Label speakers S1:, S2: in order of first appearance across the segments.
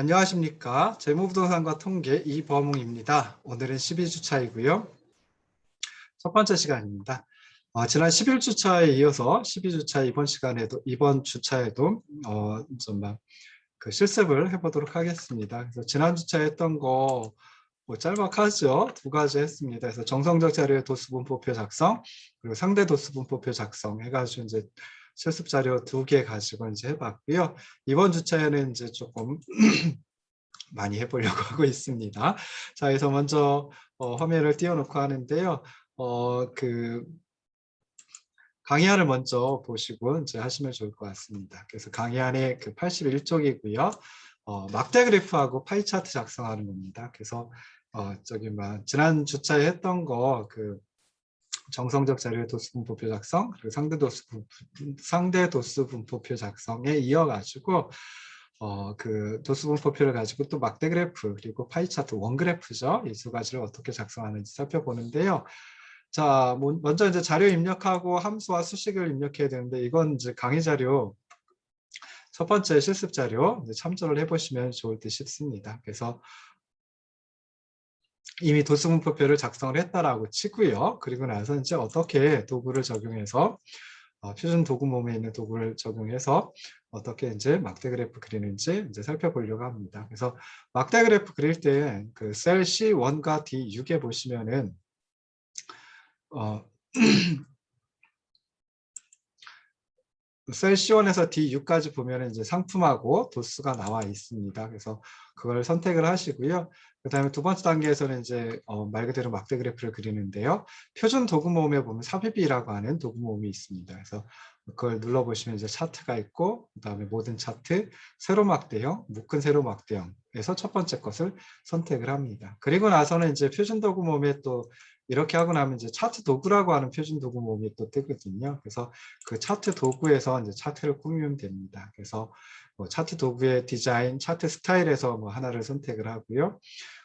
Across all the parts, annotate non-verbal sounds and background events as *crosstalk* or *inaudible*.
S1: 안녕하십니까. 재무부동산과 통계 이범웅입니다. 오늘은 12주차이고요. 첫 번째 시간입니다. 어, 지난 11주차에 이어서 12주차 이번 시간에도 이번 주차에도 어, 좀그 실습을 해보도록 하겠습니다. 그래서 지난 주차에 했던 거 뭐 짤막하죠. 두 가지 했습니다. 그래서 정성적 자료의 도수분포표 작성 그리고 상대 도수분포표 작성 해가지고 이제 실습 자료 두 개 가지고 이제 해봤고요. 이번 주차에는 이제 조금 *clears throat* 많이 해보려고 *laughs* 하고 있습니다. 자, 그래서 먼저 어, 화면을 띄워놓고 하는데요. 어, 그 강의안을 먼저 보시고 이제 하시면 좋을 것 같습니다. 그래서 강의안의 그 81쪽이고요. 어, 막대 그래프하고 파이 차트 작성하는 겁니다. 그래서 어, 저기 막 지난 주차에 했던 거 그 정성적 자료의 도수 분포표 작성 그리고 상대 도수 분포, 상대 도수 분포표 작성에 이어가지고 어, 그 도수 분포표를 가지고 또 막대 그래프 그리고 파이 차트 원 그래프죠 이 두 가지를 어떻게 작성하는지 살펴보는데요. 자 먼저 이제 자료 입력하고 함수와 수식을 입력해야 되는데 이건 이제 강의 자료 첫 번째 실습 자료 참조를 해보시면 좋을 듯 싶습니다. 그래서 이미 도수분포표를 작성을 했다라고 치고요. 그리고 나서 이제 어떻게 도구를 적용해서 어, 표준 도구 몸에 있는 도구를 적용해서 어떻게 이제 막대 그래프 그리는지 이제 살펴보려고 합니다. 그래서 막대 그래프 그릴 때 그 셀 C1과 D6에 보시면은 어, *clears throat* 셀 C1에서 D6까지 보면 이제 상품하고 도수가 나와 있습니다. 그래서 그걸 선택을 하시고요. 그 다음에 두 번째 단계에서는 이제 어, 말 그대로 막대 그래프를 그리는데요. 표준 도구 모음에 보면 삽입이라고 하는 도구 모음이 있습니다. 그래서 그걸 눌러보시면 이제 차트가 있고 그 다음에 모든 차트, 세로 막대형, 묶은 세로 막대형에서 첫 번째 것을 선택을 합니다. 그리고 나서는 이제 표준 도구 모음에 또 이렇게 하고 나면 이제 차트 도구라고 하는 표준 도구 모음이 또 뜨거든요. 그래서 그 차트 도구에서 이제 차트를 꾸미면 됩니다. 그래서 뭐 차트 도구의 디자인, 차트 스타일에서 뭐 하나를 선택을 하고요.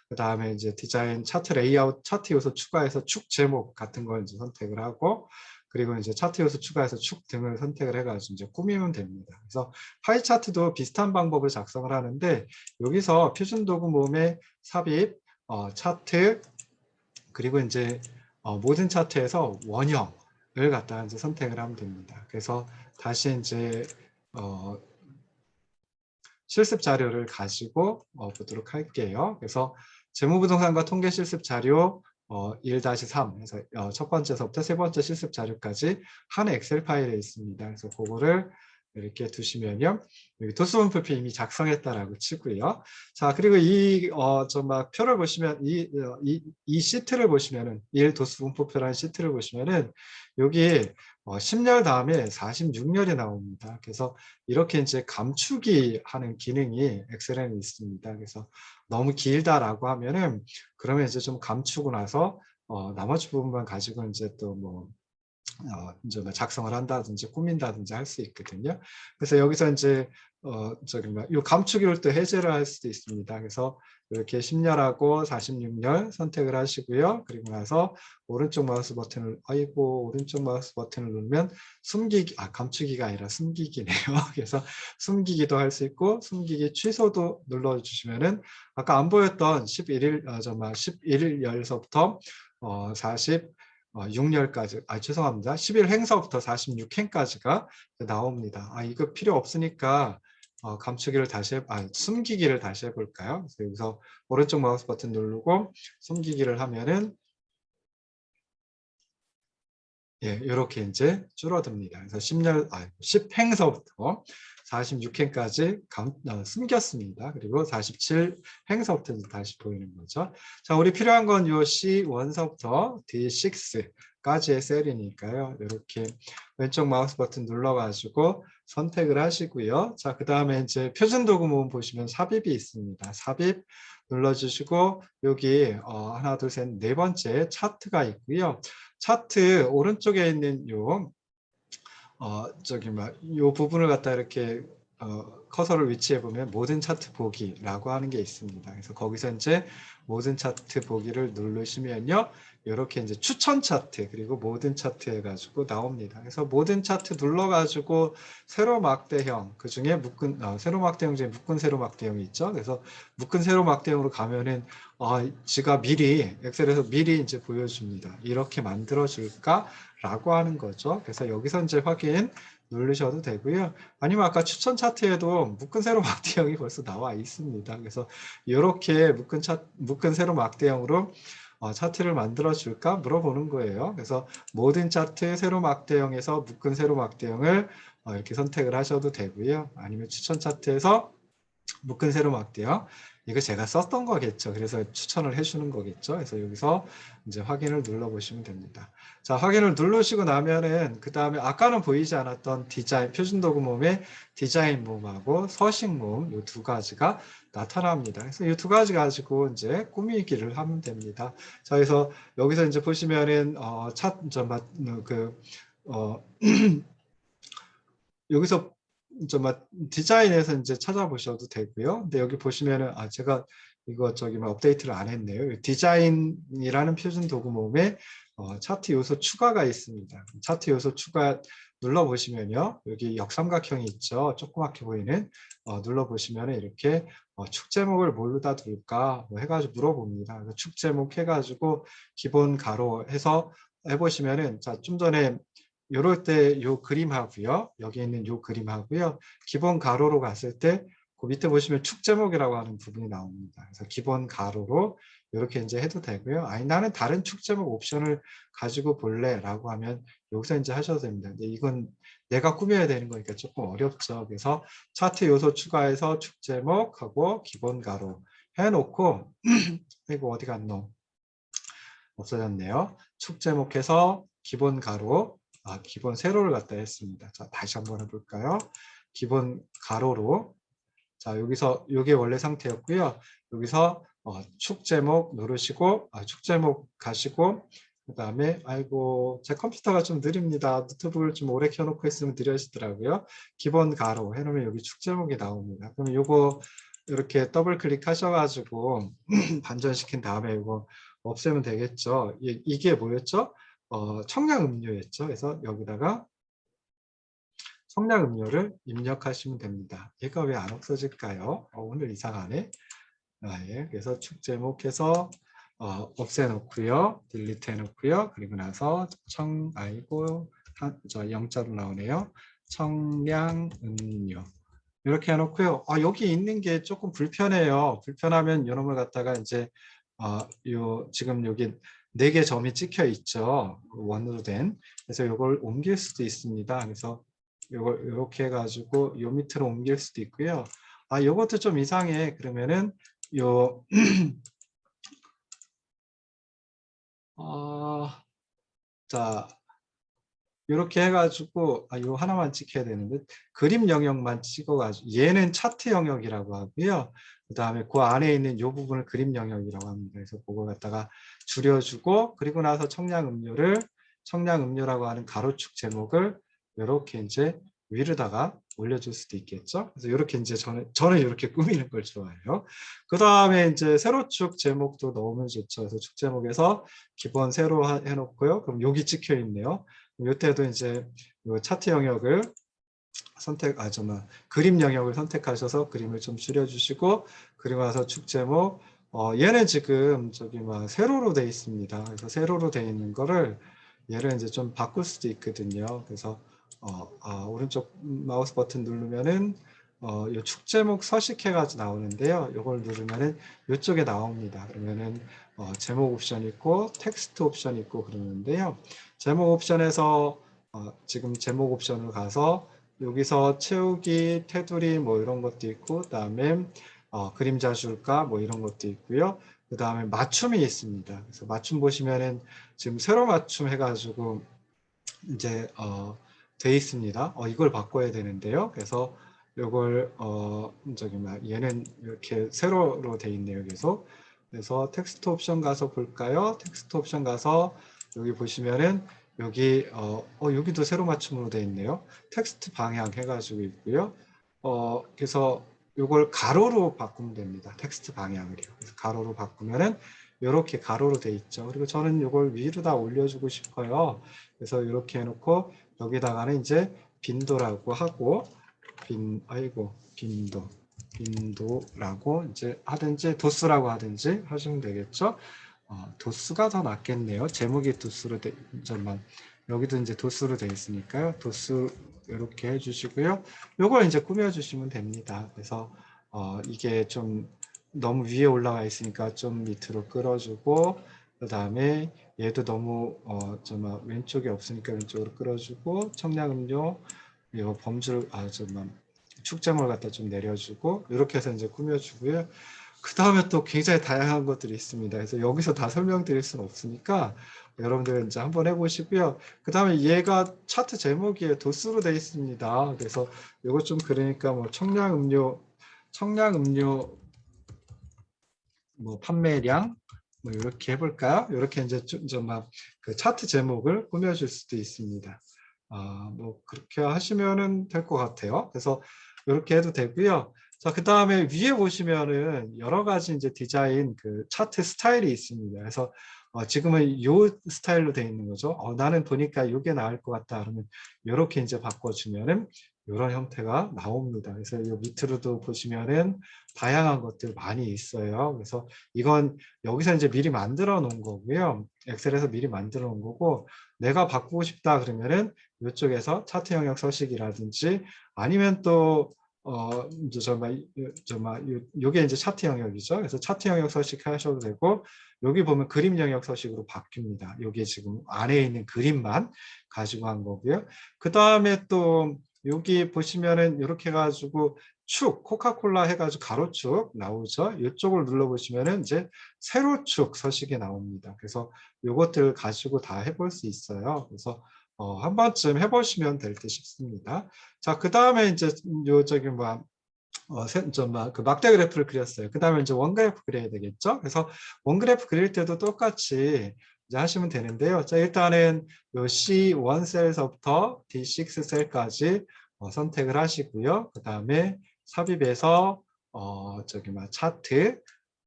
S1: 그 다음에 이제 디자인, 차트 레이아웃, 차트 요소 추가해서 축 제목 같은 걸 이제 선택을 하고 그리고 이제 차트 요소 추가해서 축 등을 선택을 해가지고 이제 꾸미면 됩니다. 그래서 파이 차트도 비슷한 방법을 작성을 하는데 여기서 표준 도구 모음의 삽입, 어, 차트, 그리고 이제 어, 모든 차트에서 원형을 갖다 이제 선택을 하면 됩니다. 그래서 다시 이제 어, 실습 자료를 가지고 어, 보도록 할게요. 그래서 재무부동산과 통계 실습 자료 어, 1-3 해서 어, 첫 번째서부터 세 번째 실습 자료까지 한 엑셀 파일에 있습니다. 그래서 그거를 이렇게 두시면요. 여기 도수분포표 이미 작성했다라고 치고요. 자, 그리고 이, 어, 저막 표를 보시면, 이, 어, 이, 이 시트를 보시면은, 1 도수분포표라는 시트를 보시면은, 여기 어, 10열 다음에 46열이 나옵니다. 그래서 이렇게 이제 감추기 하는 기능이 엑셀에는 있습니다. 그래서 너무 길다라고 하면은, 그러면 이제 좀 감추고 나서, 어, 나머지 부분만 가지고 이제 또 뭐 어, 이제 뭐 작성을 한다든지 꾸민다든지 할 수 있거든요. 그래서 여기서 이제 어, 저기 뭐이 감축을 또 해제를 할 수도 있습니다. 그래서 이렇게 10열하고 46열 선택을 하시고요. 그리고 나서 오른쪽 마우스 버튼을 아이고 오른쪽 마우스 버튼을 누르면 숨기기 아 감추기가 아니라 숨기기네요. *laughs* 그래서 숨기기도 할 수 있고 숨기기 취소도 눌러 주시면은 아까 안 보였던 11일 어, 정말 11열서부터 어, 40 6열까지, 아 죄송합니다. 11 행서부터 46 행까지가 나옵니다. 아 이거 필요 없으니까 어, 감추기를 다시, 해, 아 숨기기를 다시 해볼까요? 그래서 여기서 오른쪽 마우스 버튼 누르고 숨기기를 하면은 예, 이렇게 이제 줄어듭니다. 그래서 10열, 아, 10행서부터 46행까지 감, 어, 숨겼습니다. 그리고 47행서부터 다시 보이는 거죠. 자, 우리 필요한 건 요 C1서부터 D6까지의 셀이니까요. 이렇게 왼쪽 마우스 버튼 눌러가지고 선택을 하시고요. 자, 그 다음에 이제 표준 도구 모음 보시면 삽입이 있습니다. 삽입 눌러주시고 여기 어, 하나, 둘, 셋, 네 번째 차트가 있고요. 차트 오른쪽에 있는 요 어, 저기 막, 요 부분을 갖다 이렇게 어, 커서를 위치해 보면 모든 차트 보기라고 하는 게 있습니다. 그래서 거기서 이제 모든 차트 보기를 누르시면요. 이렇게 이제 추천 차트 그리고 모든 차트 해가지고 나옵니다. 그래서 모든 차트 눌러가지고 세로 막대형 그 중에 묶은 어, 세로 막대형 중에 묶은 세로 막대형이 있죠. 그래서 묶은 세로 막대형으로 가면은 아, 지가 미리 엑셀에서 미리 이제 보여줍니다. 이렇게 만들어 줄까 라고 하는 거죠. 그래서 여기서 이제 확인 누르셔도 되고요. 아니면 아까 추천 차트에도 묶은 세로 막대형이 벌써 나와 있습니다. 그래서 이렇게 묶은 차 묶은 세로 막대형으로 어, 차트를 만들어 줄까 물어보는 거예요. 그래서 모든 차트 세로 막대형에서 묶은 세로 막대형을 어, 이렇게 선택을 하셔도 되고요. 아니면 추천 차트에서 묶은 세로 막대형 이거 제가 썼던 거겠죠. 그래서 추천을 해주는 거겠죠. 그래서 여기서 이제 확인을 눌러 보시면 됩니다. 자, 확인을 누르시고 나면은 그 다음에 아까는 보이지 않았던 디자인 표준 도구 몸의 디자인 몸하고 서식 몸 이 두 가지가 나타납니다. 그래서 이 두 가지 가지고 이제 꾸미기를 하면 됩니다. 자, 그래서 여기서 이제 보시면은 어, 차, 저, 그, 어, *clears throat* 여기서 좀 디자인에서 이제 찾아보셔도 되고요. 근데 여기 보시면은 아 제가 이거 저기 뭐 업데이트를 안 했네요. 디자인이라는 표준 도구 몸에 어, 차트 요소 추가가 있습니다. 차트 요소 추가 눌러 보시면요. 여기 역삼각형이 있죠. 조그맣게 보이는 어, 눌러 보시면 이렇게 어, 축 제목을 뭘로다 둘까 뭐 해가지고 물어봅니다. 축 제목 해가지고 기본 가로 해서 해보시면은 자 좀 전에 요럴 때 요 그림하고요. 여기 있는 요 그림하고요. 기본 가로로 갔을 때 그 밑에 보시면 축 제목이라고 하는 부분이 나옵니다. 그래서 기본 가로로 이렇게 이제 해도 되고요. 아니 나는 다른 축 제목 옵션을 가지고 볼래라고 하면 여기서 이제 하셔도 됩니다. 근데 이건 내가 꾸며야 되는 거니까 조금 어렵죠. 그래서 차트 요소 추가해서 축 제목하고 기본 가로 해놓고 *clears throat* 이거 어디 갔노? 없어졌네요. 축 제목해서 기본 가로 아, 기본 세로를 갖다 했습니다. 자, 다시 한번 해볼까요? 기본 가로로 자 여기서 이게 원래 상태였고요. 여기서 어, 축 제목 누르시고 아, 축 제목 가시고 그 다음에 아이고 제 컴퓨터가 좀 느립니다. 노트북을 좀 오래 켜놓고 있으면 느려지더라고요. 기본 가로 해놓으면 여기 축 제목이 나옵니다. 그러면 요거 이렇게 더블 클릭하셔가지고 *clears throat* 반전시킨 다음에 이거 없애면 되겠죠. 이, 이게 뭐였죠? 어, 청량 음료였죠. 그래서 여기다가 청량 음료를 입력하시면 됩니다. 얘가 왜 안 없어질까요? 어, 오늘 이상하네. 아, 예. 그래서 축 제목해서 어, 없애놓고요. 딜리트 해놓고요. 그리고 나서 청, 아이고, 한, 저 영자로 나오네요. 청량 음료. 이렇게 해놓고요. 아, 여기 있는 게 조금 불편해요. 불편하면 이놈을 갖다가 이제 어, 요 지금 여기 네 개 점이 찍혀 있죠. 원으로 된. 그래서 이걸 옮길 수도 있습니다. 그래서 이걸 이렇게 해가지고 요 밑으로 옮길 수도 있고요. 아, 요것도 좀 이상해. 그러면은 요 *clears throat* 어, 자 이렇게 해가지고 아, 요 하나만 찍혀야 되는데 그림 영역만 찍어가지고 얘는 차트 영역이라고 하고요. 그 다음에 그 안에 있는 요 부분을 그림 영역이라고 합니다. 그래서 그걸 갖다가 줄여주고 그리고 나서 청량 음료를 청량 음료라고 하는 가로축 제목을 이렇게 이제 위로다가 올려줄 수도 있겠죠. 그래서 이렇게 이제 저는 저는 이렇게 꾸미는 걸 좋아해요. 그 다음에 이제 세로축 제목도 넣으면 좋죠. 그래서 축 제목에서 기본 세로 해놓고요. 그럼 여기 찍혀 있네요. 이때도 이제 요 차트 영역을 선택, 아, 정말 그림 영역을 선택하셔서 그림을 좀 줄여주시고, 그리고 나서 축 제목, 어, 얘는 지금 저기 막 세로로 돼 있습니다. 그래서 세로로 돼 있는 거를 얘를 이제 좀 바꿀 수도 있거든요. 그래서 어, 아, 오른쪽 마우스 버튼 누르면은 어, 이 축제목 서식해가지고 나오는데요. 이걸 누르면은 이쪽에 나옵니다. 그러면은 어, 제목 옵션 있고 텍스트 옵션 있고 그러는데요. 제목 옵션에서 어, 지금 제목 옵션을 가서 여기서 채우기, 테두리 뭐 이런 것도 있고 그다음에 어, 그림자 줄까 뭐 이런 것도 있고요. 그 다음에 맞춤이 있습니다. 그래서 맞춤 보시면은 지금 세로 맞춤 해가지고 이제 어, 돼 있습니다. 어, 이걸 바꿔야 되는데요. 그래서 이걸 어, 저기 막 얘는 이렇게 세로로 돼 있네요. 계속. 그래서 텍스트 옵션 가서 볼까요? 텍스트 옵션 가서 여기 보시면은 여기 어, 어 여기도 세로 맞춤으로 돼 있네요. 텍스트 방향 해가지고 있고요. 어 그래서 요걸 가로로 바꾸면 됩니다. 텍스트 방향을요. 그래서 가로로 바꾸면은 이렇게 가로로 돼 있죠. 그리고 저는 이걸 위로 다 올려주고 싶어요. 그래서 이렇게 해놓고 여기다가는 이제 빈도라고 하고 빈 아이고 빈도 빈도라고 이제 하든지 도수라고 하든지 하시면 되겠죠. 어, 도수가 더 낫겠네요. 제목이 도수로 돼 잠만 여기도 이제 도수로 돼 있으니까요. 도수 이렇게 해주시고요. 요걸 이제 꾸며주시면 됩니다. 그래서 어, 이게 좀 너무 위에 올라가 있으니까 좀 밑으로 끌어주고 그 다음에 얘도 너무 어, 좀 왼쪽에 없으니까 왼쪽으로 끌어주고 청량음료 이거 범주를 아 잠만 축제물 갖다 좀 내려주고 이렇게 해서 이제 꾸며주고요. 그 다음에 또 굉장히 다양한 것들이 있습니다. 그래서 여기서 다 설명드릴 수는 없으니까 여러분들 이제 한번 해보시고요. 그 다음에 얘가 차트 제목이 도수로 되어 있습니다. 그래서 이거 좀 그러니까 뭐 청량 음료, 청량 음료 뭐 판매량 뭐 이렇게 해볼까요? 이렇게 이제 좀그 차트 제목을 꾸며줄 수도 있습니다. 아, 뭐 그렇게 하시면은 될 것 같아요. 그래서 이렇게 해도 되고요. 자, 그 다음에 위에 보시면은 여러 가지 이제 디자인 그 차트 스타일이 있습니다. 그래서 어, 지금은 이 스타일로 되어 있는 거죠. 어, 나는 보니까 이게 나을 것 같다. 그러면 이렇게 이제 바꿔주면은 이런 형태가 나옵니다. 그래서 이 밑으로도 보시면은 다양한 것들 많이 있어요. 그래서 이건 여기서 이제 미리 만들어 놓은 거고요. 엑셀에서 미리 만들어 놓은 거고 내가 바꾸고 싶다 그러면은 이쪽에서 차트 영역 서식이라든지 아니면 또 어, 이제 정말, 정말, 요, 요게 이제 차트 영역이죠. 그래서 차트 영역 서식 하셔도 되고, 여기 보면 그림 영역 서식으로 바뀝니다. 요게 지금 안에 있는 그림만 가지고 한 거고요. 그 다음에 또, 여기 보시면은 이렇게 해가지고 축, 코카콜라 해가지고 가로축 나오죠. 이쪽을 눌러보시면은 이제 세로축 서식이 나옵니다. 그래서 요것들 가지고 다 해볼 수 있어요. 그래서 어, 한 번쯤 해보시면 될 듯 싶습니다. 자, 그 다음에 이제 요 저기 뭐 어, 좀그 막대 그래프를 그렸어요. 그 다음에 이제 원 그래프 그려야 되겠죠. 그래서 원 그래프 그릴 때도 똑같이 이제 하시면 되는데요. 자, 일단은 요 C1 셀서부터 D6 셀까지 어, 선택을 하시고요. 그 다음에 삽입해서 어, 저기 막 차트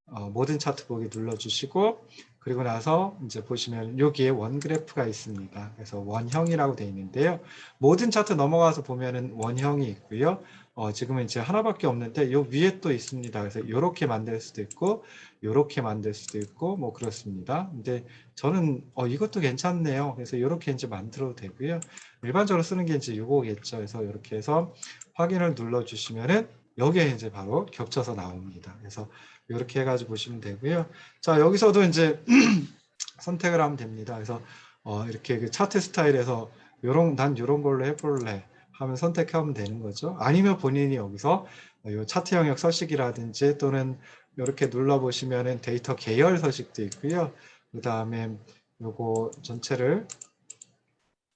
S1: 어, 모든 차트 보기 눌러주시고 그리고 나서 이제 보시면 여기에 원 그래프가 있습니다. 그래서 원형이라고 되어 있는데요. 모든 차트 넘어가서 보면은 원형이 있고요. 어, 지금은 이제 하나밖에 없는데 요 위에 또 있습니다. 그래서 이렇게 만들 수도 있고 이렇게 만들 수도 있고 뭐 그렇습니다. 근데 저는 어, 이것도 괜찮네요. 그래서 이렇게 이제 만들어도 되고요. 일반적으로 쓰는 게 이제 이거겠죠. 그래서 이렇게 해서 확인을 눌러 주시면은 여기에 이제 바로 겹쳐서 나옵니다. 그래서 이렇게 해가지고 보시면 되고요. 자 여기서도 이제 *clears throat* 선택을 하면 됩니다. 그래서 어, 이렇게 그 차트 스타일에서 요런 난 요런 걸로 해볼래 하면 선택하면 되는 거죠. 아니면 본인이 여기서 요 차트 영역 서식이라든지 또는 이렇게 눌러 보시면은 데이터 계열 서식도 있고요. 그 다음에 요거 전체를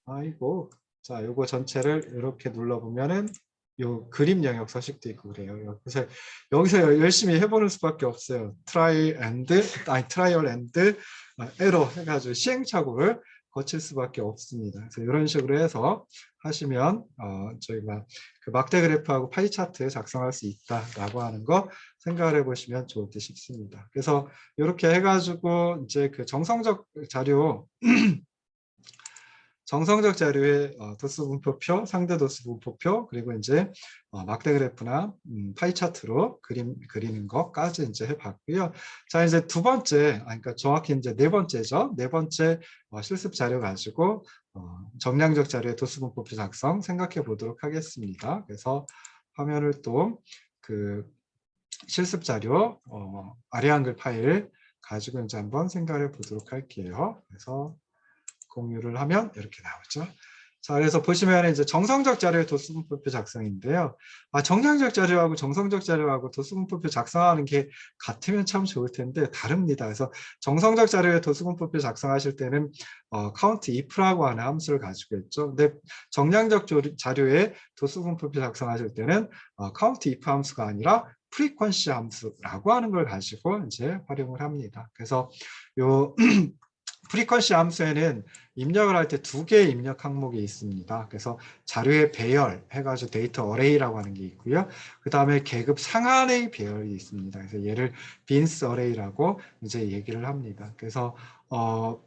S1: 아이고 자 요거 전체를 이렇게 눌러 보면은 요 그림 영역 서식도 있고 그래요. 그래서 여기서 열심히 해보는 수밖에 없어요. 트라이 앤드 아니 트라이얼 앤드 에러 해가지고 시행착오를 거칠 수밖에 없습니다. 그래서 이런 식으로 해서 하시면 어, 저희가 그 막대 그래프하고 파이 차트 작성할 수 있다라고 하는 거 생각을 해보시면 좋을 듯 싶습니다. 그래서 이렇게 해가지고 이제 그 정성적 자료 *clears throat* 정성적 자료의 어, 도수 분포표, 상대 도수 분포표, 그리고 이제 어, 막대 그래프나 음, 파이 차트로 그림 그리는 것까지 이제 해봤고요. 자 이제 두 번째, 아, 그러니까 정확히 이제 네 번째죠. 네 번째 어, 실습 자료 가지고 어, 정량적 자료의 도수 분포표 작성 생각해 보도록 하겠습니다. 그래서 화면을 또 그 실습 자료 어, 아래 한글 파일 가지고 이제 한번 생각해 보도록 할게요. 그래서 공유를 하면 이렇게 나오죠. 자, 그래서 보시면 이제 정성적 자료의 도수분포표 작성인데요. 아, 정량적 자료하고 정성적 자료하고 도수분포표 작성하는 게 같으면 참 좋을 텐데 다릅니다. 그래서 정성적 자료의 도수분포표 작성하실 때는 어, count if라고 하는 함수를 가지고 있죠. 근데 정량적 자료의 도수분포표 작성하실 때는 어, count if 함수가 아니라 frequency 함수라고 하는 걸 가지고 이제 활용을 합니다. 그래서 요 *clears throat* 프리퀀시 함수에는 입력을 할 때 두 개의 입력 항목이 있습니다. 그래서 자료의 배열 해가지고 데이터 어레이라고 하는 게 있고요. 그 다음에 계급 상한의 배열이 있습니다. 그래서 얘를 빈스 어레이라고 이제 얘기를 합니다. 그래서 어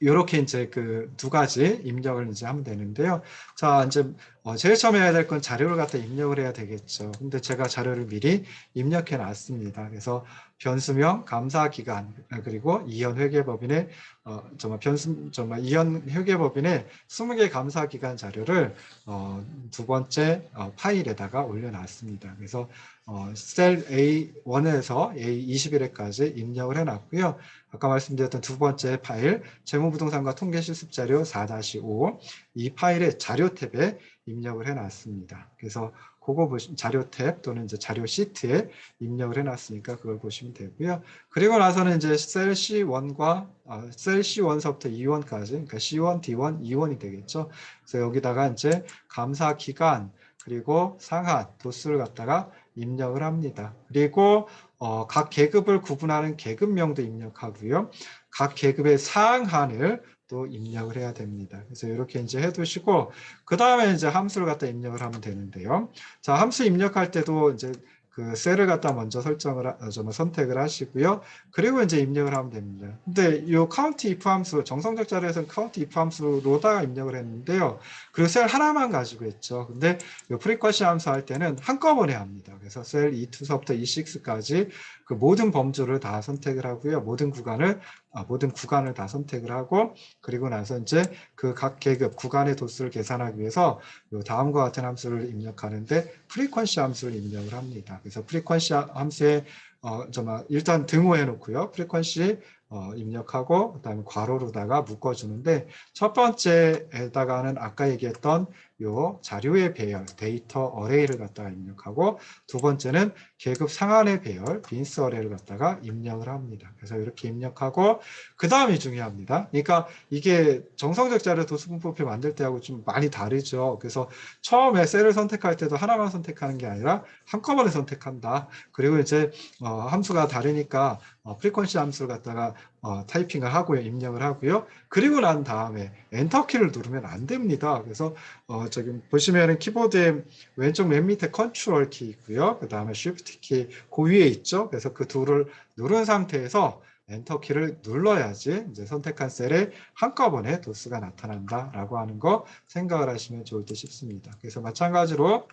S1: 이렇게 이제 그 두 가지 입력을 이제 하면 되는데요. 자, 이제 어, 제일 처음에 해야 될 건 자료를 갖다 입력을 해야 되겠죠. 근데 제가 자료를 미리 입력해 놨습니다. 그래서 변수명, 감사 기간, 그리고 이연 회계법인의 어, 정말 변수, 정말 이연 회계법인의 20개 감사 기간 자료를 어, 두 번째 어, 파일에다가 올려놨습니다. 그래서 어, 셀 A1에서 A21회까지 입력을 해놨고요. 아까 말씀드렸던 두 번째 파일 재무부동산과 통계실습 자료 4-5 이 파일의 자료 탭에 입력을 해놨습니다. 그래서 그거 보시 자료 탭 또는 이제 자료 시트에 입력을 해놨으니까 그걸 보시면 되고요. 그리고 나서는 이제 셀 C1과 아, 셀 C1서부터 E1까지 그러니까 C1, D1, E1이 되겠죠. 그래서 여기다가 이제 감사 기간 그리고 상한 도수를 갖다가 입력을 합니다. 그리고 어, 각 계급을 구분하는 계급명도 입력하고요. 각 계급의 상한을 또 입력을 해야 됩니다. 그래서 이렇게 이제 해두시고 그 다음에 이제 함수를 갖다 입력을 하면 되는데요. 자 함수 입력할 때도 이제 그 셀을 갖다 먼저 설정을 하, 좀 선택을 하시고요. 그리고 이제 입력을 하면 됩니다. 근데 이 카운트 if 함수 정성적 자료에서는 카운트 if 함수로다가 입력을 했는데요. 그리고 셀 하나만 가지고 했죠. 근데 이 프리쿼시 함수 할 때는 한꺼번에 합니다. 그래서 셀 E2서부터 E6까지 그 모든 범주를 다 선택을 하고요. 모든 구간을 아, 모든 구간을 다 선택을 하고 그리고 나서 이제 그 각 계급 구간의 도수를 계산하기 위해서 요 다음과 같은 함수를 입력하는데 프리퀀시 함수를 입력을 합니다. 그래서 프리퀀시 함수에 어, 일단 등호해 놓고요. 프리퀀시 어, 입력하고 그다음에 괄호로다가 묶어주는데 첫 번째에다가는 아까 얘기했던 요 자료의 배열 데이터 어레이를 갖다가 입력하고 두 번째는 계급 상한의 배열 빈스 어레이를 갖다가 입력을 합니다. 그래서 이렇게 입력하고 그 다음이 중요합니다. 그러니까 이게 정성적 자료 도수분포표 만들 때하고 좀 많이 다르죠. 그래서 처음에 셀을 선택할 때도 하나만 선택하는 게 아니라 한꺼번에 선택한다. 그리고 이제 어, 함수가 다르니까 어, 프리퀀시 함수를 갖다가 어, 타이핑을 하고요, 입력을 하고요. 그리고 난 다음에 엔터 키를 누르면 안 됩니다. 그래서 어, 저기 보시면은 키보드의 왼쪽 맨 밑에 컨트롤 키 있고요. 그 다음에 쉬프트 키 그 위에 있죠. 그래서 그 둘을 누른 상태에서 엔터 키를 눌러야지 이제 선택한 셀에 한꺼번에 도수가 나타난다라고 하는 거 생각을 하시면 좋을 듯 싶습니다. 그래서 마찬가지로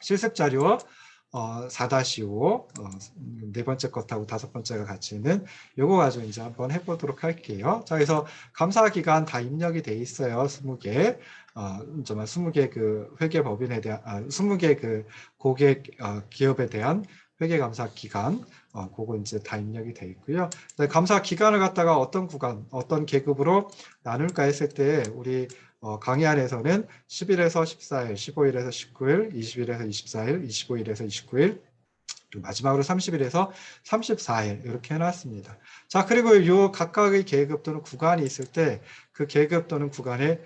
S1: 실습 자료 어, 4-5, 어, 네 번째 것하고 다섯 번째가 같이 있는 요거 가지고 이제 한번 해보도록 할게요. 자, 그래서 감사 기간 다 입력이 돼 있어요. 20개. 어, 정말 20개 그 회계 법인에 대한, 아, 20개 그 고객, 어, 기업에 대한 회계 감사 기간, 어, 그거 이제 다 입력이 돼 있고요. 감사 기간을 갖다가 어떤 구간, 어떤 계급으로 나눌까 했을 때 우리 어, 강의 안에서는 10일에서 14일, 15일에서 19일, 20일에서 24일, 25일에서 29일, 그리고 마지막으로 30일에서 34일 이렇게 해놨습니다. 자 그리고 이 각각의 계급 또는 구간이 있을 때 그 계급 또는 구간의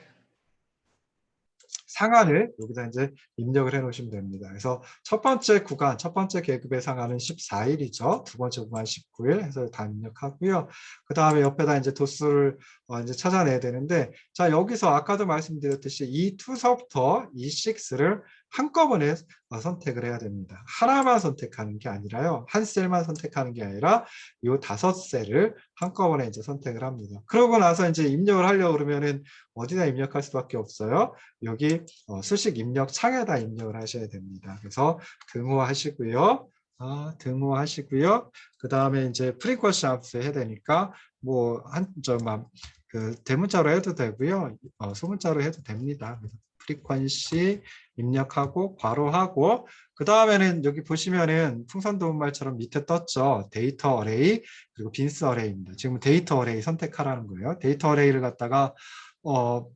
S1: 상한을 여기다 이제 입력을 해 놓으시면 됩니다. 그래서 첫 번째 구간, 첫 번째 계급의 상한은 14일이죠. 두 번째 구간 19일 해서 다 입력하고요. 그 다음에 옆에다 이제 도수를 어 이제 찾아내야 되는데, 자, 여기서 아까도 말씀드렸듯이 이 투서부터 이 6를 한꺼번에 어, 선택을 해야 됩니다. 하나만 선택하는 게 아니라요. 한 셀만 선택하는 게 아니라 이 다섯 셀을 한꺼번에 이제 선택을 합니다. 그러고 나서 이제 입력을 하려고 그러면은 어디다 입력할 수밖에 없어요. 여기 어, 수식 입력 창에다 입력을 하셔야 됩니다. 그래서 등호하시고요. 아, 등호하시고요. 그 다음에 이제 프리쿼시 함수 해야 되니까 뭐 한 점만 그 대문자로 해도 되고요. 어, 소문자로 해도 됩니다. 프리퀀시 입력하고 괄호하고 그 다음에는 여기 보시면은 풍선 도움말처럼 밑에 떴죠. 데이터 어레이 그리고 빈스 어레이입니다. 지금 데이터 어레이 선택하라는 거예요. 데이터 어레이를 갖다가 어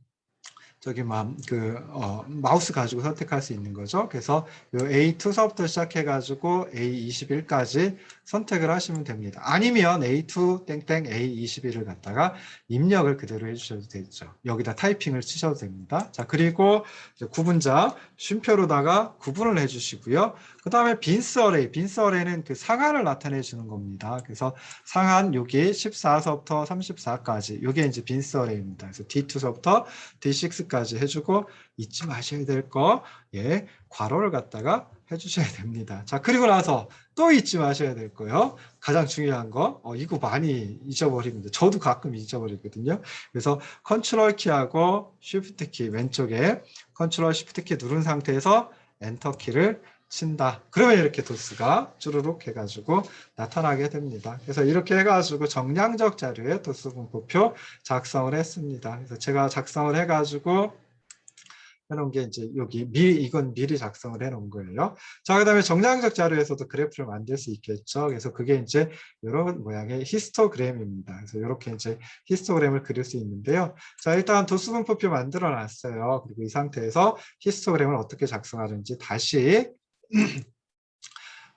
S1: 저기 막그 어, 마우스 가지고 선택할 수 있는 거죠. 그래서 요 A2서부터 시작해 가지고 A21까지 선택을 하시면 됩니다. 아니면 A2 땡땡 A21을 갖다가 입력을 그대로 해주셔도 되죠. 여기다 타이핑을 치셔도 됩니다. 자 그리고 구분자 쉼표로다가 구분을 해주시고요. 그 다음에 빈스 어레이, 빈스 어레이는 그 상한을 나타내 주는 겁니다. 그래서 상한 여기 14서부터 34까지 이게 이제 빈스 어레이입니다. 그래서 D2서부터 D6까지 해주고 잊지 마셔야 될 거, 예, 괄호를 갖다가 해주셔야 됩니다. 자, 그리고 나서 또 잊지 마셔야 될 거요. 가장 중요한 거, 어, 이거 많이 잊어버립니다. 저도 가끔 잊어버리거든요. 그래서 컨트롤 키하고 쉬프트 키 왼쪽에 컨트롤 쉬프트 키 누른 상태에서 엔터 키를 친다. 그러면 이렇게 도수가 쭈루룩 해가지고 나타나게 됩니다. 그래서 이렇게 해가지고 정량적 자료에 도수 분포표 작성을 했습니다. 그래서 제가 작성을 해가지고 해놓은 게 이제 여기 미 이건 미리 작성을 해놓은 거예요. 자, 그다음에 정량적 자료에서도 그래프를 만들 수 있겠죠. 그래서 그게 이제 이런 모양의 히스토그램입니다. 그래서 이렇게 이제 히스토그램을 그릴 수 있는데요. 자, 일단 도수 분포표 만들어 놨어요. 그리고 이 상태에서 히스토그램을 어떻게 작성하는지 다시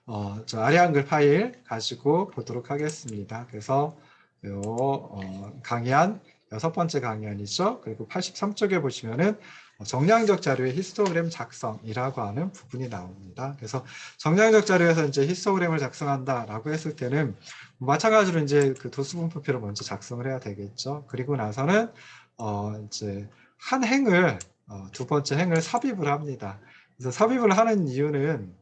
S1: 어, 저 아래 한글 파일 가지고 보도록 하겠습니다. 그래서 요 어, 강의한 여섯 번째 강의안이죠. 그리고 83쪽에 보시면은 어, 정량적 자료의 히스토그램 작성이라고 하는 부분이 나옵니다. 그래서 정량적 자료에서 이제 히스토그램을 작성한다라고 했을 때는 마찬가지로 이제 그 도수 분포표를 먼저 작성을 해야 되겠죠. 그리고 나서는 어 이제 한 행을 어, 두 번째 행을 삽입을 합니다. 그래서 삽입을 하는 이유는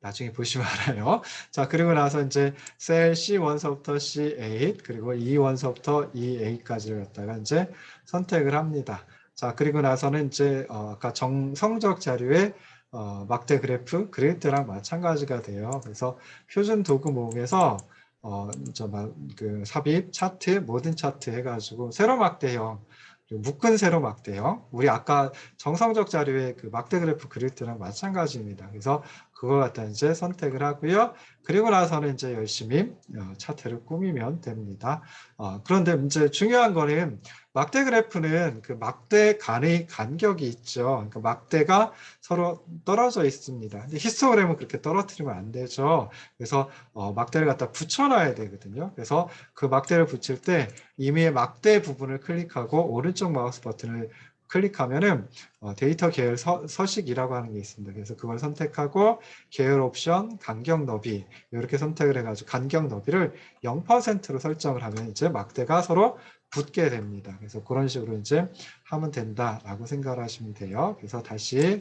S1: 나중에 보시면 *laughs* 알아요. 자, 그리고 나서 이제 셀 C1서부터 C8 그리고 E1서부터 E8까지를 갖다가 이제 선택을 합니다. 자, 그리고 나서는 이제 어, 아까 정성적 자료의 어, 막대 그래프 그릴 때랑 마찬가지가 돼요. 그래서 표준 도구 모음에서 어, 저그 삽입 차트 모든 차트 해가지고 세로 막대형 묶은 세로 막대형 우리 아까 정성적 자료의 그 막대 그래프 그릴 때랑 마찬가지입니다. 그래서 그걸 갖다 이제 선택을 하고요. 그리고 나서는 이제 열심히 어, 차트를 꾸미면 됩니다. 어, 그런데 이제 중요한 거는 막대 그래프는 그 막대 간의 간격이 있죠. 그러니까 막대가 서로 떨어져 있습니다. 히스토그램은 그렇게 떨어뜨리면 안 되죠. 그래서 어, 막대를 갖다 붙여놔야 되거든요. 그래서 그 막대를 붙일 때 이미 막대 부분을 클릭하고 오른쪽 마우스 버튼을 클릭하면은 어, 데이터 계열 서, 서식이라고 하는 게 있습니다. 그래서 그걸 선택하고 계열 옵션 간격 너비 이렇게 선택을 해가지고 간격 너비를 0%로 설정을 하면 이제 막대가 서로 붙게 됩니다. 그래서 그런 식으로 이제 하면 된다라고 생각을 하시면 돼요. 그래서 다시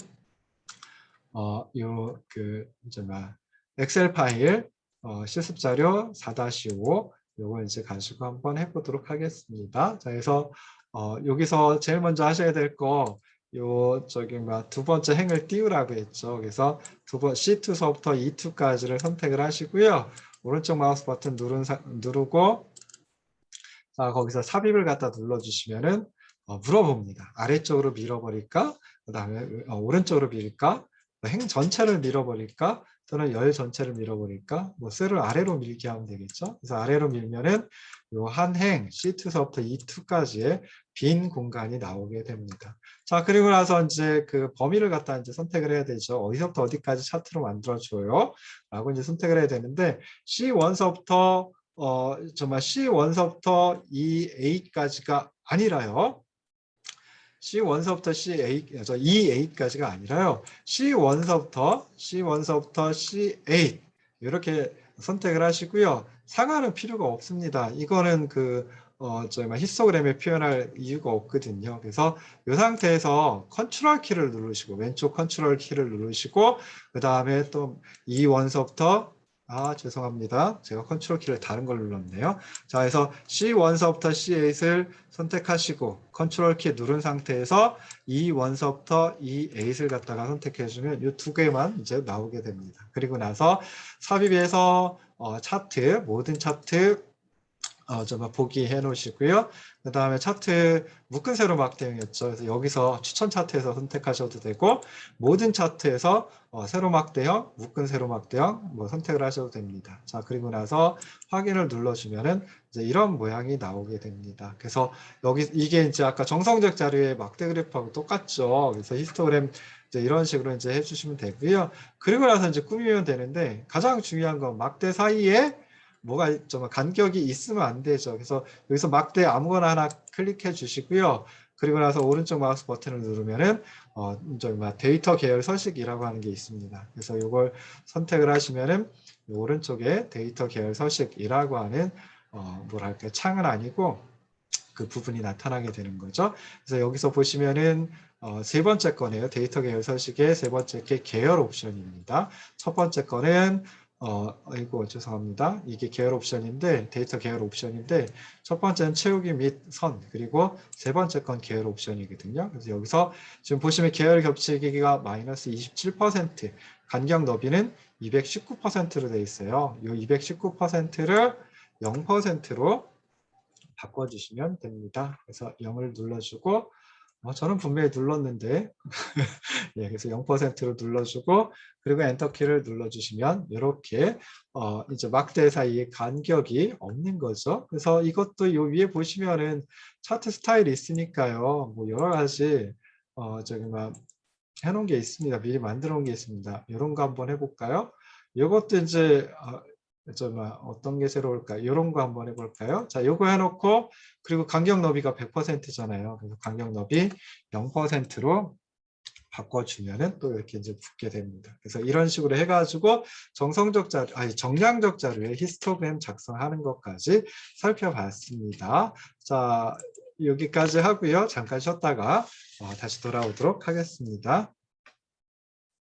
S1: 어, 요그 이제 막 엑셀 파일 어, 실습 자료 4-5 요걸 이제 가지고 한번 해보도록 하겠습니다. 자, 그래서 어, 여기서 제일 먼저 하셔야 될 거, 요, 저기, 막, 두 번째 행을 띄우라고 했죠. 그래서 두 번, C2서부터 E2까지를 선택을 하시고요. 오른쪽 마우스 버튼 누른, 사, 누르고, 자, 거기서 삽입을 갖다 눌러주시면은, 어, 물어봅니다. 아래쪽으로 밀어버릴까? 그 다음에 어, 오른쪽으로 밀까? 행 전체를 밀어버릴까? 또는 열 전체를 밀어버릴까? 뭐 셀을 아래로 밀게 하면 되겠죠. 그래서 아래로 밀면은 요한행 C2서부터 E2까지의 빈 공간이 나오게 됩니다. 자, 그리고 나서 이제 그 범위를 갖다 이제 선택을 해야 되죠. 어디서부터 어디까지 차트로 만들어줘요? 라고 이제 선택을 해야 되는데 C1서부터 어, 정말 C1서부터 E8까지가 아니라요. C1서부터 C8, 저 E8까지가 아니라요. C1서부터 C1서부터 C8 이렇게 선택을 하시고요. 상하는 필요가 없습니다. 이거는 그 어, 저희 히스토그램에 표현할 이유가 없거든요. 그래서 이 상태에서 컨트롤 키를 누르시고 왼쪽 컨트롤 키를 누르시고 그 다음에 또이 원서부터 아 죄송합니다. 제가 컨트롤 키를 다른 걸 눌렀네요. 자 그래서 C1서부터 C8을 선택하시고 컨트롤 키 누른 상태에서 이 원서부터 이 8을 갖다가 선택해 주면 이 두 개만 이제 나오게 됩니다. 그리고 나서 삽입해서 어, 차트 모든 차트 어, 좀 보기 해 놓으시고요. 그 다음에 차트 묶은 세로 막대형이었죠. 그래서 여기서 추천 차트에서 선택하셔도 되고 모든 차트에서 어, 세로 막 대형, 묶은 세로 막 대형 뭐 선택을 하셔도 됩니다. 자 그리고 나서 확인을 눌러주면은 이제 이런 모양이 나오게 됩니다. 그래서 여기 이게 이제 아까 정성적 자료의 막대 그래프하고 똑같죠. 그래서 히스토그램 이제 이런 식으로 이제 해주시면 되고요. 그리고 나서 이제 꾸미면 되는데 가장 중요한 건 막대 사이에 뭐가 좀 간격이 있으면 안 되죠. 그래서 여기서 막대 아무거나 하나 클릭해 주시고요. 그 그리고 나서 오른쪽 마우스 버튼을 누르면은 어, 이제 막 데이터 계열 서식이라고 하는 게 있습니다. 그래서 이걸 선택을 하시면은 이 오른쪽에 데이터 계열 서식이라고 하는 어, 뭐랄까 창은 아니고 그 부분이 나타나게 되는 거죠. 그래서 여기서 보시면은 어, 세 번째 거네요. 데이터 계열 서식의 세 번째 게 계열 옵션입니다. 첫 번째 거는 어, 아이고 죄송합니다. 이게 계열 옵션인데 데이터 계열 옵션인데 첫 번째는 채우기 및 선 그리고 세 번째 건 계열 옵션이거든요. 그래서 여기서 지금 보시면 계열 겹치기가 마이너스 27% 간격 너비는 219%로 돼 있어요. 이 219%를 0%로 바꿔주시면 됩니다. 그래서 0을 눌러주고 어, 저는 분명히 눌렀는데 *laughs* 예, 그래서 0%로 눌러주고 그리고 엔터키를 눌러주시면 이렇게 어, 이제 막대 사이에 간격이 없는 거죠. 그래서 이것도 요 위에 보시면은 차트 스타일이 있으니까요. 뭐 여러 가지 어, 저기 막 해놓은 게 있습니다. 미리 만들어 놓은 게 있습니다. 이런 거 한번 해볼까요? 이것도 이제 어, 좀 어떤 게 새로울까? 이런 거 한번 해볼까요? 자, 요거 해놓고 그리고 간격 너비가 100%잖아요. 그래서 간격 너비 0%로 바꿔주면은 또 이렇게 이제 붙게 됩니다. 그래서 이런 식으로 해가지고 정성적 자료, 아니 정량적 자료에 히스토그램 작성하는 것까지 살펴봤습니다. 자, 여기까지 하고요. 잠깐 쉬었다가 어, 다시 돌아오도록 하겠습니다.